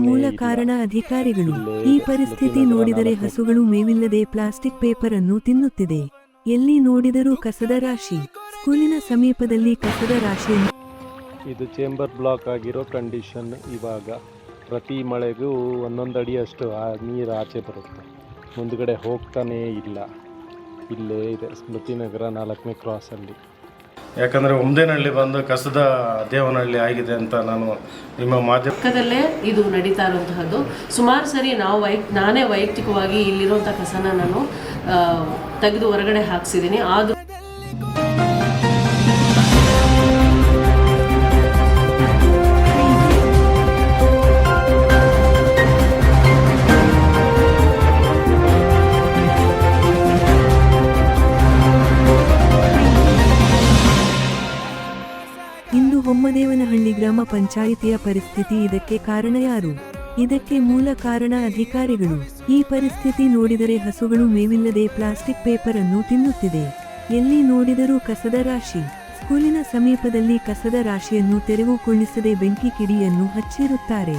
ಮೂಲ ಕಾರಣ ಅಧಿಕಾರಿಗಳು. ಈ ಪರಿಸ್ಥಿತಿ ನೋಡಿದರೆ ಹಸುಗಳು ಮೇವಿಲ್ಲದೆ ಪ್ಲಾಸ್ಟಿಕ್ ಪೇಪರ್ ಅನ್ನು ತಿನ್ನುತ್ತಿದೆ. ಎಲ್ಲಿ ನೋಡಿದರೂ ಕಸದ ರಾಶಿ. ಸ್ಕೂಲಿನ ಸಮೀಪದಲ್ಲಿ ಕಸದ ರಾಶಿ. ಇದು ಚೇಂಬರ್ ಬ್ಲಾಕ್ ಆಗಿರೋ ಕಂಡೀಷನ್ ಇವಾಗ. ಪ್ರತಿ ಮಳೆಗೂ ಒಂದೊಂದು ಅಡಿಯಷ್ಟು ಆ ನೀರು ಆಚೆ ಬರುತ್ತೆ. ಮುಂದ್ಗಡೆ ಹೋಗ್ತಾನೇ ಇಲ್ಲ. ಇಲ್ಲೇ ಇದೆ. ಸ್ಮೃತಿನಗರ ನಾಲ್ಕನೇ ಕ್ರಾಸಲ್ಲಿ ಯಾಕಂದರೆ ಒಮ್ದೇನಹಳ್ಳಿ ಬಂದು ಕಸದ ದೇವನಹಳ್ಳಿ ಆಗಿದೆ ಅಂತ ನಾನು ನಿಮ್ಮ ಮಾಧ್ಯಮ ಇದು ನಡೀತಾ ಇರುವಂತಹದ್ದು. ಸುಮಾರು ಸರಿ ನಾವು ವೈ ನಾನೇ ವೈಯಕ್ತಿಕವಾಗಿ ಇಲ್ಲಿರುವಂತಹ ಕಸನ ನಾನು ತೆಗೆದು ಹೊರಗಡೆ ಹಾಕ್ಸಿದ್ದೀನಿ. ಆದರೂ ಪಂಚಾಯಿತಿಯ ಪರಿಸ್ಥಿತಿ ಇದಕ್ಕೆ ಕಾರಣ ಯಾರು? ಇದಕ್ಕೆ ಮೂಲ ಕಾರಣ ಅಧಿಕಾರಿಗಳು. ಈ ಪರಿಸ್ಥಿತಿ ನೋಡಿದರೆ ಹಸುಗಳು ಮೇವಿಲ್ಲದೆ ಪ್ಲಾಸ್ಟಿಕ್ ಪೇಪರ್ ಅನ್ನು ತಿನ್ನುತ್ತಿದೆ. ಎಲ್ಲಿ ನೋಡಿದರೂ ಕಸದ ರಾಶಿ. ಸ್ಕೂಲಿನ ಸಮೀಪದಲ್ಲಿ ಕಸದ ರಾಶಿಯನ್ನು ತೆರವುಗೊಳಿಸದೆ ಬೆಂಕಿ ಕಿಡಿಯನ್ನು ಹಚ್ಚಿರುತ್ತಾರೆ.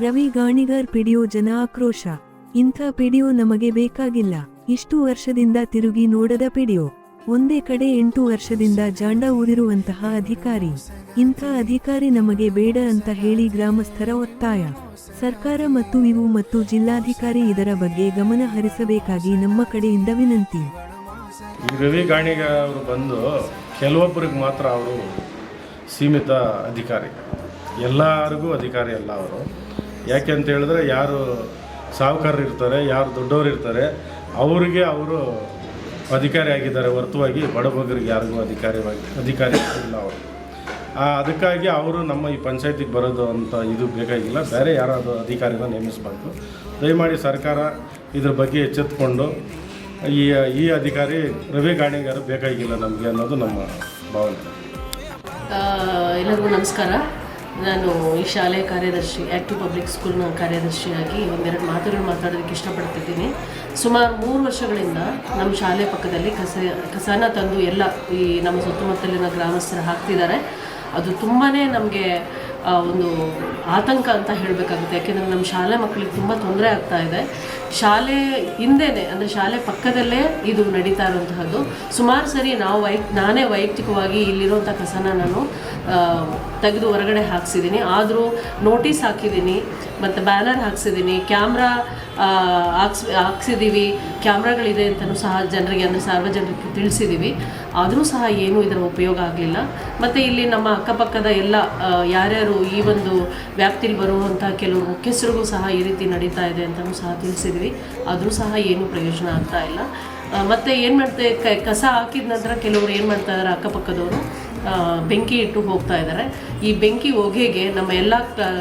ರವಿ ಗಾಣಿಗರ್ ಪಿಡಿಯೋ ಜನ ಆಕ್ರೋಶ. ಇಂಥ ಪಿಡಿಯೋ ನಮಗೆ ಬೇಕಾಗಿಲ್ಲ. ಇಷ್ಟು ವರ್ಷದಿಂದ ತಿರುಗಿ ನೋಡದ ಪಿಡಿಯೋ. ಒಂದೇ ಕಡೆ ಎಂಟು ವರ್ಷದಿಂದ ಜಾಂಡ ಊರಿರುವಂತಹ ಅಧಿಕಾರಿ. ಇಂಥ ಅಧಿಕಾರಿ ನಮಗೆ ಬೇಡ ಅಂತ ಹೇಳಿ ಗ್ರಾಮಸ್ಥರ ಒತ್ತಾಯ. ಸರ್ಕಾರ ಮತ್ತು ಇವು ಮತ್ತು ಜಿಲ್ಲಾಧಿಕಾರಿ ಇದರ ಬಗ್ಗೆ ಗಮನ ಹರಿಸಬೇಕಾಗಿ ನಮ್ಮ ಕಡೆಯಿಂದ ವಿನಂತಿ. ರವಿ ಗಾಣಿಗ ಅವರು ಬಂದು ಕೆಲವೊಬ್ಬರಿಗೆ ಮಾತ್ರ ಅವರು ಸೀಮಿತ ಅಧಿಕಾರಿ. ಎಲ್ಲರಿಗೂ ಅಧಿಕಾರಿ ಅಲ್ಲ ಅವರು. ಯಾಕೆ ಅಂತ ಹೇಳಿದ್ರೆ ಯಾರು ಸಾಹುಕಾರರು ಇರ್ತಾರೆ ಯಾರು ದೊಡ್ಡವರು ಇರ್ತಾರೆ ಅವರಿಗೆ ಅವರು ಅಧಿಕಾರಿ ಆಗಿದ್ದಾರೆ. ಹೊರತುವಾಗಿ ಬಡಬಗರಿಗೆ ಯಾರಿಗೂ ಅಧಿಕಾರಿವಾಗಿ ಅಧಿಕಾರಿ ಇಲ್ಲ ಅವರು. ಅದಕ್ಕಾಗಿ ಅವರು ನಮ್ಮ ಈ ಪಂಚಾಯತಿಗೆ ಬರೋದು ಅಂತ ಇದು ಬೇಕಾಗಿಲ್ಲ. ಬೇರೆ ಯಾರಾದರೂ ಅಧಿಕಾರಿನ ನೇಮಿಸಬೇಕು. ದಯಮಾಡಿ ಸರ್ಕಾರ ಇದ್ರ ಬಗ್ಗೆ ಎಚ್ಚೆತ್ತುಕೊಂಡು ಈ ಈ ಅಧಿಕಾರಿ ರವಿ ಗಾಣಿಗಾರು ಬೇಕಾಗಿಲ್ಲ ನಮಗೆ ಅನ್ನೋದು ನಮ್ಮ ಭಾವನೆ. ಎಲ್ಲರಿಗೂ ನಮಸ್ಕಾರ. ನಾನು ಈ ಶಾಲೆಯ ಕಾರ್ಯದರ್ಶಿ ಆ್ಯಕ್ಟಿವ್ ಪಬ್ಲಿಕ್ ಸ್ಕೂಲ್ನ ಕಾರ್ಯದರ್ಶಿಯಾಗಿ ಒಂದೆರಡು ಮಾತುಗಳು ಮಾತಾಡೋದಕ್ಕೆ ಇಷ್ಟಪಡ್ತಿದ್ದೀನಿ. ಸುಮಾರು ಮೂರು ವರ್ಷಗಳಿಂದ ನಮ್ಮ ಶಾಲೆ ಪಕ್ಕದಲ್ಲಿ ಕಸ, ಕಸನ ತಂದು ಎಲ್ಲ ಈ ನಮ್ಮ ಸುತ್ತಮುತ್ತಲಿನ ಗ್ರಾಮಸ್ಥರು ಹಾಕ್ತಿದ್ದಾರೆ. ಅದು ತುಂಬಾ ನಮಗೆ ಒಂದು ಆತಂಕ ಅಂತ ಹೇಳಬೇಕಾಗುತ್ತೆ. ಯಾಕೆಂದರೆ ನಮ್ಮ ಶಾಲೆ ಮಕ್ಕಳಿಗೆ ತುಂಬ ತೊಂದರೆ ಆಗ್ತಾ ಇದೆ. ಶಾಲೆ ಹಿಂದೆನೆ, ಅಂದರೆ ಶಾಲೆ ಪಕ್ಕದಲ್ಲೇ ಇದು ನಡೀತಾ ಇರುವಂತಹದ್ದು. ಸುಮಾರು ಸರಿ ನಾವು ವೈ ನಾನೇ ವೈಯಕ್ತಿಕವಾಗಿ ಇಲ್ಲಿರುವಂಥ ಕಸನ ನಾನು ತೆಗೆದು ಹೊರಗಡೆ ಹಾಕ್ಸಿದ್ದೀನಿ. ಆದರೂ ನೋಟಿಸ್ ಹಾಕಿದ್ದೀನಿ, ಮತ್ತು ಬ್ಯಾನರ್ ಹಾಕ್ಸಿದ್ದೀನಿ, ಕ್ಯಾಮ್ರಾ ಹಾಕ್ಸ್ ಹಾಕ್ಸಿದ್ದೀವಿ ಕ್ಯಾಮ್ರಾಗಳಿದೆ ಅಂತಲೂ ಸಹ ಜನರಿಗೆ, ಅಂದರೆ ಸಾರ್ವಜನಿಕರಿಗೆ ತಿಳಿಸಿದ್ದೀವಿ ಆದರೂ ಸಹ ಏನೂ ಇದರ ಉಪಯೋಗ ಆಗಲಿಲ್ಲ. ಮತ್ತು ಇಲ್ಲಿ ನಮ್ಮ ಅಕ್ಕಪಕ್ಕದ ಎಲ್ಲ ಯಾರ್ಯಾರು ಈ ಒಂದು ವ್ಯಾಪ್ತಿಲಿ ಬರುವಂಥ ಕೆಲವು ಮುಖ್ಯಸ್ಥರಿಗೂ ಸಹ ಈ ರೀತಿ ನಡೀತಾ ಇದೆ ಅಂತಲೂ ಸಹ ತಿಳಿಸಿದ್ವಿ. ಆದರೂ ಸಹ ಏನು ಪ್ರಯೋಜನ ಆಗ್ತಾ ಇಲ್ಲ. ಮತ್ತು ಏನು ಮಾಡ್ತೆ, ಕ- ಕಸ ಹಾಕಿದ ನಂತರ ಕೆಲವರು ಏನು ಮಾಡ್ತಾ ಇದ್ದಾರೆ ಅಕ್ಕಪಕ್ಕದವರು? ಬೆಂಕಿ ಇಟ್ಟು ಹೋಗ್ತಾ ಇದ್ದಾರೆ ಈ ಬೆಂಕಿ ಹೊಗೆಗೆ ನಮ್ಮ ಎಲ್ಲ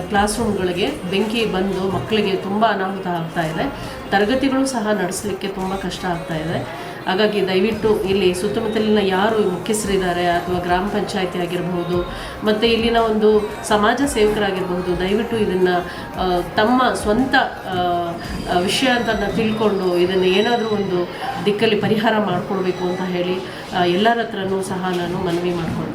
ಕ್ಲಾಸ್ ರೂಮ್ಗಳಿಗೆ ಬೆಂಕಿ ಬಂದು ಮಕ್ಕಳಿಗೆ ತುಂಬ ಅನಾಹುತ ಆಗ್ತಾ ಇದೆ. ತರಗತಿಗಳು ಸಹ ನಡೆಸಲಿಕ್ಕೆ ತುಂಬ ಕಷ್ಟ ಆಗ್ತಾ ಇದೆ. ಹಾಗಾಗಿ ದಯವಿಟ್ಟು ಇಲ್ಲಿ ಸುತ್ತಮುತ್ತಲಿನ ಯಾರು ಮುಖ್ಯಸ್ಥರಿದ್ದಾರೆ ಅಥವಾ ಗ್ರಾಮ ಪಂಚಾಯತಿ ಆಗಿರಬಹುದು, ಮತ್ತು ಇಲ್ಲಿನ ಒಂದು ಸಮಾಜ ಸೇವಕರಾಗಿರಬಹುದು, ದಯವಿಟ್ಟು ಇದನ್ನು ತಮ್ಮ ಸ್ವಂತ ವಿಷಯ ಅಂತ ತಿಳ್ಕೊಂಡು ಇದನ್ನು ಏನಾದರೂ ಒಂದು ದಿಕ್ಕಲ್ಲಿ ಪರಿಹಾರ ಮಾಡಿಕೊಡ್ಬೇಕು ಅಂತ ಹೇಳಿ ಎಲ್ಲರ ಹತ್ರನೂ ಸಹ ನಾನು ಮನವಿ ಮಾಡಿಕೊಂಡೆ